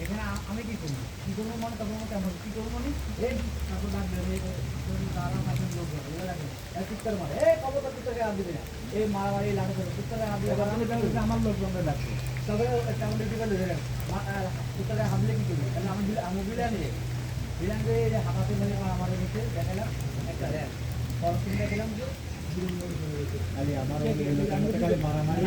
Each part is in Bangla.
এখানে আমি কি করব? কি করব মানে? তখন কি করব মানে? তারপর এই মারে এই কবর চিৎকার হাত দিবি না এই মারামারি লাঠি করে চিৎকার হাত দিবে আমার লোকজনরা ডাকছে তবে কেমন ডিউটি করে ধরে চিৎকার হাত কি করবে তাহলে আমি আমি বিলা নিয়ে বিলান করে এই যে মানে আমার নিচে দেখালাম একটা দেখ পরশিনটা দিলাম যে আরে আমার মারামারি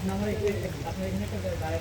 আপনার আমার আপনার এখানে একটা দাঁড়ায়